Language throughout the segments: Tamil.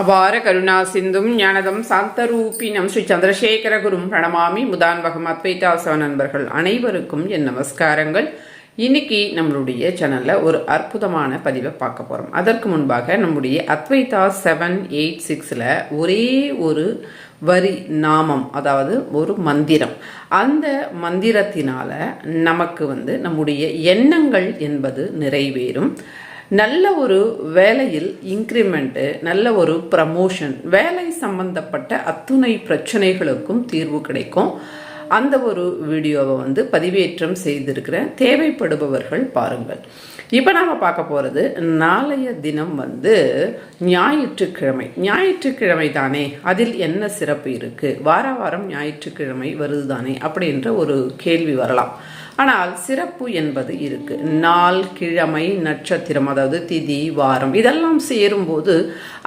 அபார கருணா சிந்தும் ஞானதம் சாந்தரூபினம் ஸ்ரீ சந்திரசேகர குரும் பிரணமாமி முதான்வகம் அத்வைதாசவ நண்பர்கள் அனைவருக்கும் என் நமஸ்காரங்கள். இன்னைக்கு நம்மளுடைய சேனலில் ஒரு அற்புதமான பதிவை பார்க்க போகிறோம் அதற்கு முன்பாக நம்முடைய அத்வைதா செவன் எயிட் சிக்ஸில் ஒரே ஒரு வரி நாமம் அதாவது ஒரு மந்திரம். அந்த மந்திரத்தினால நமக்கு வந்து நம்முடைய எண்ணங்கள் என்பது நிறைவேறும். நல்ல ஒரு வேலையில் இன்க்ரிமெண்ட்டு நல்ல ஒரு ப்ரமோஷன் வேலை சம்பந்தப்பட்ட அத்துணை பிரச்சனைகளுக்கும் தீர்வு கிடைக்கும். அந்த ஒரு வீடியோவை வந்து பதிவேற்றம் செய்திருக்கிறேன் தேவைப்படுபவர்கள் பாருங்கள். இப்போ நாம் பார்க்க போகிறது நாளைய தினம் வந்து ஞாயிற்றுக்கிழமை. ஞாயிற்றுக்கிழமை தானே அதில் என்ன சிறப்பு இருக்குது வார வாரம் ஞாயிற்றுக்கிழமை வருது தானே அப்படின்ற ஒரு கேள்வி வரலாம். ஆனால் சிறப்பு என்பது இருக்கு. நாள் கிழமை நட்சத்திரம் அதாவது திதி வாரம் இதெல்லாம் சேரும்போது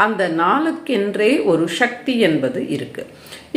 அந்த நாளுக்கென்றே ஒரு சக்தி என்பது இருக்கு.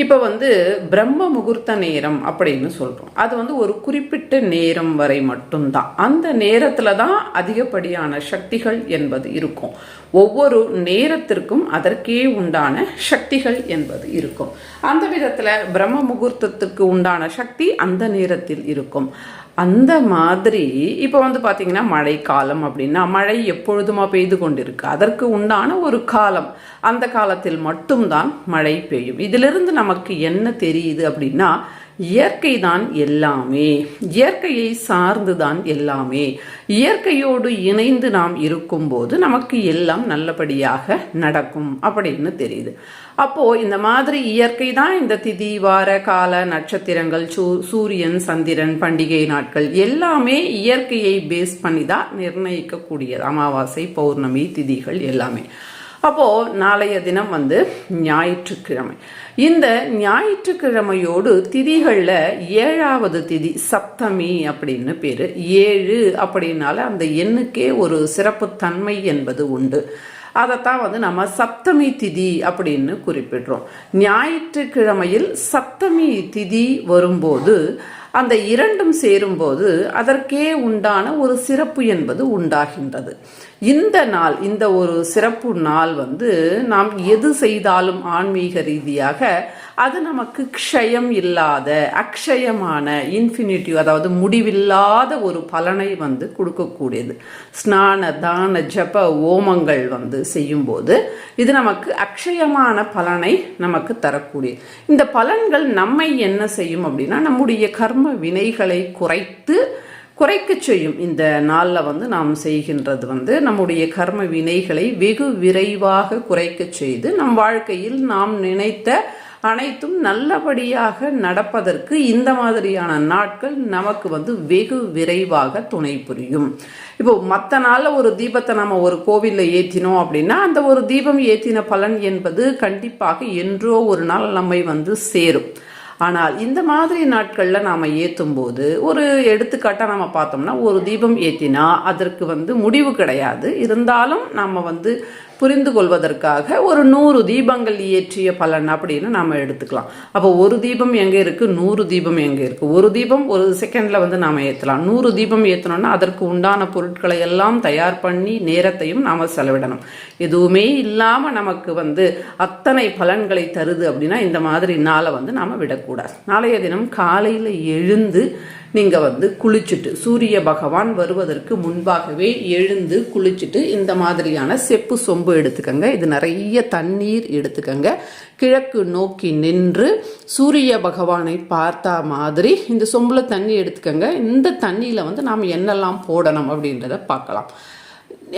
இப்போ வந்து பிரம்ம முகூர்த்த நேரம் அப்படின்னு சொல்கிறோம் அது வந்து ஒரு குறிப்பிட்ட நேரம் வரை மட்டும்தான். அந்த நேரத்தில் தான் அதிகப்படியான சக்திகள் என்பது இருக்கும். ஒவ்வொரு நேரத்திற்கும் அதற்கே உண்டான சக்திகள் என்பது இருக்கும். அந்த விதத்தில் பிரம்ம முகூர்த்தத்துக்கு உண்டான சக்தி அந்த நேரத்தில் இருக்கும். அந்த மாதிரி இப்போ வந்து பார்த்திங்கன்னா மழை காலம் அப்படின்னா மழை எப்பொழுதுமா பெய்து கொண்டிருக்கு? அதற்கு உண்டான ஒரு காலம். அந்த காலத்தில் மட்டும்தான் மழை பெய்யும். இதிலிருந்து நமக்கு என்ன தெரியுது அப்படின்னா இயற்கை தான் எல்லாமே. இயற்கையை சார்ந்து தான் எல்லாமே. இயற்கையோடு இணைந்து நாம் இருக்கும்போது நமக்கு எல்லாம் நல்லபடியாக நடக்கும் அப்படின்னு தெரியுது. அப்போது இந்த மாதிரி இயற்கை தான் இந்த திதி வார கால நட்சத்திரங்கள் சூ சூரியன் சந்திரன் பண்டிகை நாட்கள் எல்லாமே இயற்கையை பேஸ் பண்ணி தான் நிர்ணயிக்கக்கூடியது. அமாவாசை பௌர்ணமி திதிகள் எல்லாமே. அப்போது நாளைய தினம் வந்து ஞாயிற்றுக்கிழமை. இந்த ஞாயிற்றுக்கிழமையோடு திதிகளில் ஏழாவது திதி சப்தமி அப்படின்னு பேர். ஏழு அப்படின்னால அந்த எண்ணுக்கே ஒரு சிறப்பு தன்மை என்பது உண்டு. அதைத்தான் வந்து நம்ம சப்தமி திதி அப்படின்னு குறிப்பிடுறோம். ஞாயிற்றுக்கிழமையில் சப்தமி திதி வரும்போது அந்த இரண்டும் சேரும்போது அதற்கே உண்டான ஒரு சிறப்பு என்பது உண்டாகின்றது. இந்த நாள் இந்த ஒரு சிறப்பு நாள் வந்து நாம் எது செய்தாலும் ஆன்மீக ரீதியாக அது நமக்கு க்ஷயம் இல்லாத அக்ஷயமான இன்ஃபினிட்டிவ் அதாவது முடிவில்லாத ஒரு பலனை வந்து கொடுக்கக்கூடியது. ஸ்நான தான ஜப ஓமங்கள் வந்து செய்யும்போது இது நமக்கு அக்ஷயமான பலனை நமக்கு தரக்கூடிய. இந்த பலன்கள் நம்மை என்ன செய்யும் அப்படின்னா நம்முடைய கர்ம கர்ம வினைகளை குறைத்து குறைக்க செய்யும். இந்த நாளில் வந்து நாம் செய்கின்றது வந்து நம்முடைய கர்ம வினைகளை வெகு விரைவாக குறைக்க செய்து நம் வாழ்க்கையில் நாம் நினைத்த அனைத்தும் நல்லபடியாக நடப்பதற்கு இந்த மாதிரியான நாட்கள் நமக்கு வந்து வெகு விரைவாக துணை புரியும். இப்போ மற்ற நாளில் ஒரு தீபத்தை நம்ம ஒரு கோவிலில் ஏற்றினோம் அப்படின்னா அந்த ஒரு தீபம் ஏற்றின பலன் என்பது கண்டிப்பாக என்றோ ஒரு நாள் நம்மை வந்து சேரும். ஆனால் இந்த மாதிரி நாட்களில் நாம் ஏற்றும் போது ஒரு எடுத்துக்காட்டாக நம்ம பார்த்தோம்னா ஒரு தீபம் ஏற்றினா அதற்கு வந்து முடிவு கிடையாது. இருந்தாலும் நம்ம வந்து புரிந்து கொள்வதற்காக ஒரு நூறு தீபங்கள் இயற்றிய பலன் அப்படின்னு நாம் எடுத்துக்கலாம். அப்போ ஒரு தீபம் எங்கே இருக்குது நூறு தீபம் எங்கே இருக்குது ஒரு தீபம் ஒரு செகண்டில் வந்து நாம் ஏற்றலாம் நூறு தீபம் ஏற்றணும்னா அதற்கு உண்டான பொருட்களை எல்லாம் தயார் பண்ணி நேரத்தையும் நாம் செலவிடணும். எதுவுமே இல்லாமல் நமக்கு வந்து அத்தனை பலன்களை தருது அப்படின்னா இந்த மாதிரி நாளை வந்து நாம் விடக்கூடாது. நாளைய தினம் காலையில் எழுந்து நீங்கள் வந்து குளிச்சுட்டு சூரிய பகவான் வருவதற்கு முன்பாகவே எழுந்து குளிச்சுட்டு இந்த மாதிரியான செப்பு சொம்பு எடுத்துக்கங்க. இது நிறைய தண்ணீர் எடுத்துக்கங்க. கிழக்கு நோக்கி நின்று சூரிய பகவானை பார்த்தா மாதிரி இந்த சொம்பில் தண்ணி எடுத்துக்கங்க. இந்த தண்ணியில் வந்து நாம் என்னெல்லாம் போடணும் அப்படின்றத பார்க்கலாம்.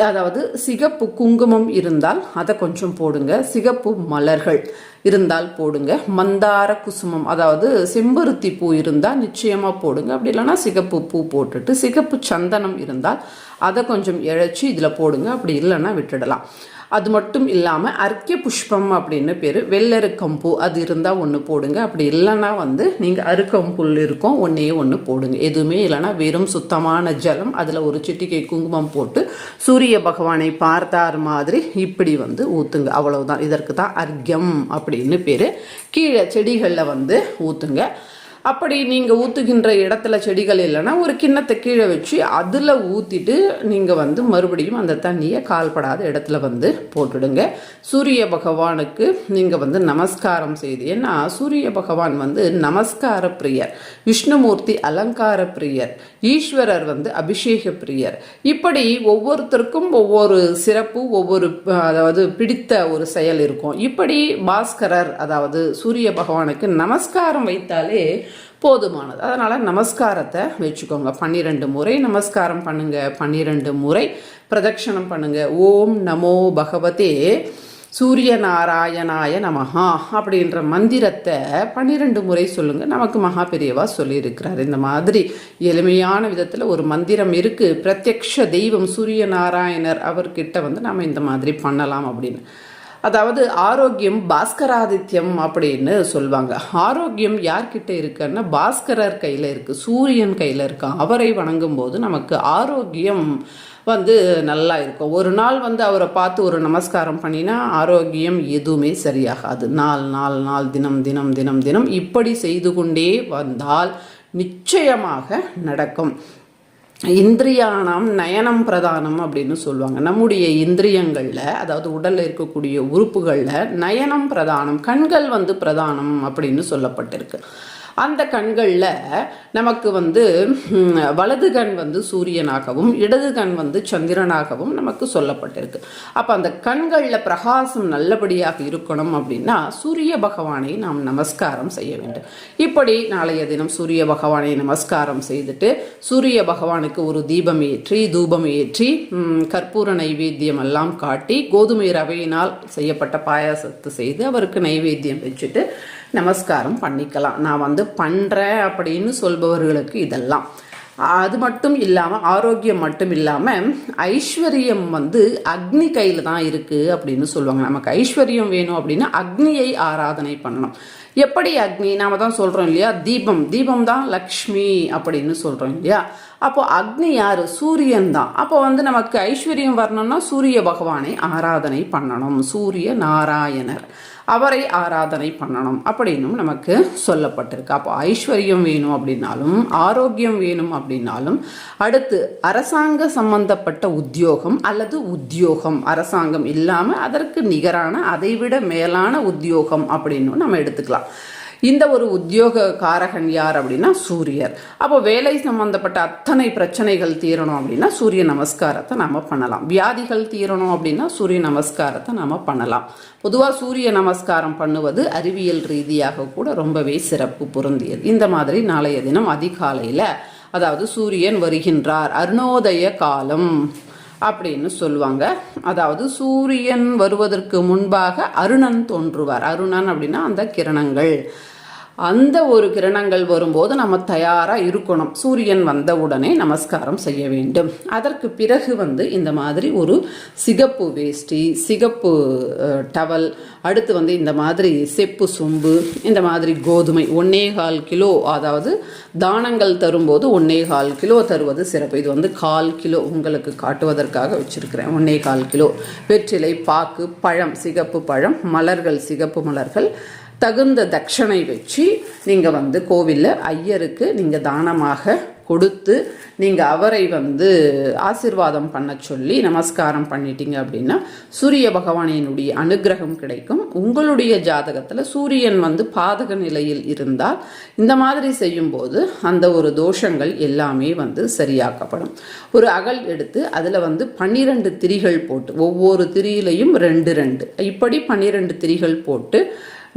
அதாவது சிகப்பு குங்குமம் இருந்தால் அதை கொஞ்சம் போடுங்க. சிகப்பு மலர்கள் இருந்தால் போடுங்க. மந்தார குசுமம் அதாவது செம்பருத்தி பூ இருந்தால் நிச்சயமாக போடுங்க. அப்படி இல்லைன்னா சிகப்பு பூ போட்டுட்டு சிகப்பு சந்தனம் இருந்தால் அதை கொஞ்சம் இழைச்சி இதில் போடுங்க. அப்படி இல்லைன்னா விட்டுடலாம். அது மட்டும் இல்லாமல் அர்க்கிய புஷ்பம் அப்படின்னு பேர். வெள்ளருக்கம்பூ அது இருந்தால் ஒன்று போடுங்க. அப்படி இல்லைன்னா வந்து நீங்கள் அருக்கம்புல் இருக்கும் ஒன்றே ஒன்று போடுங்க. எதுவுமே இல்லைன்னா வெறும் சுத்தமான ஜலம் அதில் ஒரு சிட்டிக்கை குங்குமம் போட்டு சூரிய பகவானை பார்த்தார் மாதிரி இப்படி வந்து ஊற்றுங்க அவ்வளவுதான். இதற்கு தான் அர்க்கியம் அப்படின்னு பேர். கீழே செடிகளில் வந்து ஊற்றுங்க அப்படி நீங்கள் ஊற்றுகின்ற இடத்துல செடிகள் இல்லைன்னா ஒரு கிண்ணத்தை கீழே வச்சு அதில் ஊற்றிட்டு நீங்கள் வந்து மறுபடியும் அந்த தண்ணியை கால்படாத இடத்துல வந்து போட்டுடுங்க. சூரிய பகவானுக்கு நீங்கள் வந்து நமஸ்காரம் செய்து ஏன்னா சூரிய பகவான் வந்து நமஸ்கார பிரியர் விஷ்ணுமூர்த்தி அலங்கார பிரியர் ஈஸ்வரர் வந்து அபிஷேக பிரியர். இப்படி ஒவ்வொருத்தருக்கும் ஒவ்வொரு சிறப்பு ஒவ்வொரு அதாவது பிடித்த ஒரு செயல் இருக்கும். இப்படி பாஸ்கரர் அதாவது சூரிய பகவானுக்கு நமஸ்காரம் வைத்தாலே போதுமானது. அதனால் நமஸ்காரத்தை வச்சுக்கோங்க. பன்னிரெண்டு முறை நமஸ்காரம் பண்ணுங்க. பன்னிரெண்டு முறை பிரதட்சணம் பண்ணுங்க. ஓம் நமோ பகவதே சூரிய நாராயணாய நமஹா அப்படின்ற மந்திரத்தை பன்னிரெண்டு முறை சொல்லுங்கள் நமக்கு மகா பெரியவா சொல்லியிருக்கிறார். இந்த மாதிரி எளிமையான விதத்தில் ஒரு மந்திரம் இருக்குது பிரத்யக்ஷ தெய்வம் சூரிய நாராயணர் அவர்கிட்ட வந்து நம்ம இந்த மாதிரி பண்ணலாம் அப்படின்னு. அதாவது ஆரோக்கியம் பாஸ்கராதித்யம் அப்படின்னு சொல்லுவாங்க ஆரோக்கியம் யார்கிட்ட இருக்குன்னா பாஸ்கரர் கையில் இருக்குது சூரியன் கையில் இருக்கான் அவரை வணங்கும் போது நமக்கு ஆரோக்கியம் வந்து நல்லா இருக்கும். ஒரு நாள் வந்து அவரை பார்த்து ஒரு நமஸ்காரம் பண்ணினா ஆரோக்கியம் எதுவுமே சரியாகாது. நாள் நாள் நாள் தினம் தினம் தினம் தினம் இப்படி செய்து கொண்டே வந்தால் நிச்சயமாக நடக்கும். இந்திரியானம் நயனம் பிரதானம் அப்படின்னு சொல்லுவாங்க. நம்முடைய இந்திரியங்களில் அதாவது உடலில் இருக்கக்கூடிய உறுப்புகளில் நயனம் பிரதானம் கண்கள் வந்து பிரதானம் அப்படின்னு சொல்லப்பட்டிருக்கு. அந்த கண்களில் நமக்கு வந்து வலது கண் வந்து சூரியனாகவும் இடது கண் வந்து சந்திரனாகவும் நமக்கு சொல்லப்பட்டிருக்கு. அப்போ அந்த கண்களில் பிரகாசம் நல்லபடியாக இருக்கணும் அப்படின்னா சூரிய பகவானை நாம் நமஸ்காரம் செய்ய வேண்டும். இப்படி நாளைய தினம் சூரிய பகவானை நமஸ்காரம் செய்துட்டு சூரிய பகவானுக்கு ஒரு தீபம் ஏற்றி தூபம் ஏற்றி கற்பூர நைவேத்தியம் எல்லாம் காட்டி கோதுமை ரவையினால் செய்யப்பட்ட பாயாசத்தை செய்து அவருக்கு நைவேத்தியம் வச்சுட்டு நமஸ்காரம் பண்ணிக்கலாம். நான் வந்து பண்ணுறேன் அப்படின்னு சொல்பவர்களுக்கு இதெல்லாம். அது மட்டும் இல்லாமல் ஆரோக்கியம் மட்டும் இல்லாமல் ஐஸ்வர்யம் வந்து அக்னி கையில் தான் இருக்குது அப்படின்னு சொல்லுவாங்க. நமக்கு ஐஸ்வர்யம் வேணும் அப்படின்னா அக்னியை ஆராதனை பண்ணணும். எப்படி அக்னி? நாம தான் சொல்கிறோம் இல்லையா? தீபம். தீபம் தான் லக்ஷ்மி அப்படின்னு சொல்கிறோம் இல்லையா? அப்போ அக்னி யார்? சூரியன் தான். அப்போ வந்து நமக்கு ஐஸ்வர்யம் வரணும்னா சூரிய பகவானை ஆராதனை பண்ணணும். சூரிய நாராயணர். அவரை ஆராதனை பண்ணணும் அப்படின்னும் நமக்கு சொல்லப்பட்டிருக்கு. அப்போ ஐஸ்வர்யம் வேணும் அப்படின்னாலும் ஆரோக்கியம் வேணும் அப்படின்னாலும் அடுத்து அரசாங்க சம்பந்தப்பட்ட உத்தியோகம் அல்லது உத்தியோகம். அரசாங்கம் இல்லாமல் அதற்கு நிகரான அதைவிட மேலான உத்தியோகம் அப்படின்னு நம்ம எடுத்துக்கலாம். இந்த ஒரு உத்தியோக காரகன் யார் அப்படின்னா சூரியர். அப்போ வேலை சம்பந்தப்பட்ட அத்தனை பிரச்சனைகள் தீரணும் அப்படின்னா சூரிய நமஸ்காரத்தை நம்ம பண்ணலாம். வியாதிகள் தீரணும் அப்படின்னா சூரிய நமஸ்காரத்தை நம்ம பண்ணலாம். பொதுவாக சூரிய நமஸ்காரம் பண்ணுவது அறிவியல் ரீதியாக கூட ரொம்பவே சிறப்பு பொருந்தியது. இந்த மாதிரி நாளைய தினம் அதிகாலையில் அதாவது சூரியன் வருகின்றார். அருணோதய காலம். அப்படின்னு சொல்லுவாங்க. அதாவது சூரியன் வருவதற்கு முன்பாக அருணன் தோன்றுவார். அருணன் அப்படின்னா அந்த கிரணங்கள். அந்த ஒரு கிரணங்கள் வரும்போது நம்ம தயாராக இருக்கணும். சூரியன் வந்த உடனே நமஸ்காரம் செய்ய வேண்டும். அதற்கு பிறகு வந்து இந்த மாதிரி ஒரு சிகப்பு வேஷ்டி சிகப்பு டவல் அடுத்து வந்து இந்த மாதிரி செப்பு சொம்பு இந்த மாதிரி கோதுமை ஒன்னே கால் கிலோ அதாவது தானங்கள் தரும்போது ஒன்னே கால் கிலோ தருவது சிறப்பு. இது வந்து கால் கிலோ உங்களுக்கு காட்டுவதற்காக வச்சுருக்கிறேன். ஒன்னே கால் கிலோ. வெற்றிலை பாக்கு பழம் சிகப்பு பழம் மலர்கள் சிகப்பு மலர்கள் தகுந்த தட்சணை வச்சு நீங்கள் வந்து கோவிலில் ஐயருக்கு நீங்கள் தானமாக கொடுத்து நீங்கள் அவரை வந்து ஆசிர்வாதம் பண்ண சொல்லி நமஸ்காரம் பண்ணிட்டீங்க அப்படின்னா சூரிய பகவானினுடைய அனுகிரகம் கிடைக்கும். உங்களுடைய ஜாதகத்தில் சூரியன் வந்து பாதக நிலையில் இருந்தால் இந்த மாதிரி செய்யும்போது அந்த ஒரு தோஷங்கள் எல்லாமே வந்து சரியாக்கப்படும். ஒரு அகல் எடுத்து அதில் வந்து பன்னிரெண்டு திரிகள் போட்டு ஒவ்வொரு திரியிலையும் ரெண்டு ரெண்டு. இப்படி பன்னிரெண்டு திரிகள் போட்டு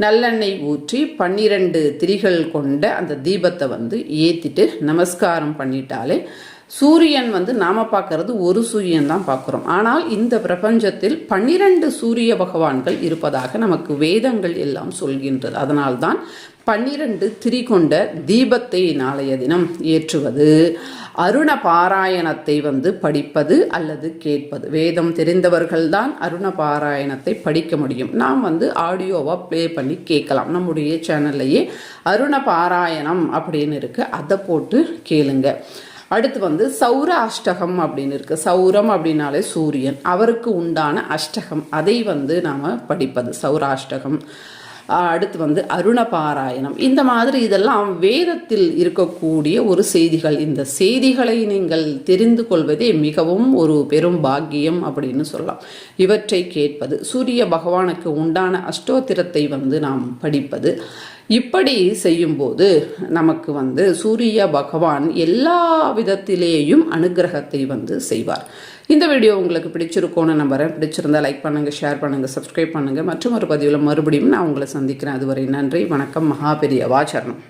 நல்லெண்ணெய் ஊற்றி பன்னிரண்டு திரிகள் கொண்ட அந்த தீபத்தை வந்து ஏற்றிட்டு நமஸ்காரம் பண்ணிட்டாலே சூரியன் வந்து நாம் பார்க்கறது ஒரு சூரியன் தான் பார்க்குறோம். ஆனால் இந்த பிரபஞ்சத்தில் பன்னிரண்டு சூரிய பகவான்கள் இருப்பதாக நமக்கு வேதங்கள் எல்லாம் சொல்கின்றது. அதனால்தான் பன்னிரண்டு திரி கொண்ட தீபத்தை நாளைய தினம் ஏற்றுவது. அருண பாராயணத்தை வந்து படிப்பது அல்லது கேட்பது. வேதம் தெரிந்தவர்கள்தான் அருண பாராயணத்தை படிக்க முடியும். நாம் வந்து ஆடியோவாக ப்ளே பண்ணி கேட்கலாம். நம்முடைய சேனல்லையே அருண பாராயணம் அப்படின்னு இருக்குது அதை போட்டு கேளுங்க. அடுத்து வந்து சௌர அஷ்டகம் அப்படின்னு இருக்குது சௌரம் அப்படின்னாலே சூரியன். அவருக்கு உண்டான அஷ்டகம். அதை வந்து நாம் படிப்பது. சௌராஷ்டகம். அஷ்டகம் அடுத்து வந்து அருண பாராயணம் இந்த மாதிரி இதெல்லாம் வேதத்தில் இருக்கக்கூடிய ஒரு செய்திகள். இந்த செய்திகளை நீங்கள் தெரிந்து கொள்வதே மிகவும் ஒரு பெரும் பாக்கியம் அப்படின்னு சொல்லலாம். இவற்றை கேட்பது சூரிய பகவானுக்கு உண்டான அஷ்டோத்திரத்தை வந்து நாம் படிப்பது இப்படி செய்யும்போது நமக்கு வந்து சூரிய பகவான் எல்லா விதத்திலேயும் அனுகிரகத்தை வந்து செய்வார். இந்த வீடியோ உங்களுக்கு பிடிச்சிருக்கோன்னு நம்புகிறேன் பிடிச்சிருந்தா லைக் பண்ணுங்கள் ஷேர் பண்ணுங்கள் சப்ஸ்கிரைப் பண்ணுங்கள் மற்றும் ஒரு பதிவில் மறுபடியும் நான் உங்களை சந்திக்கிறேன். அதுவரை நன்றி வணக்கம் மகாபெரியவா சரணம்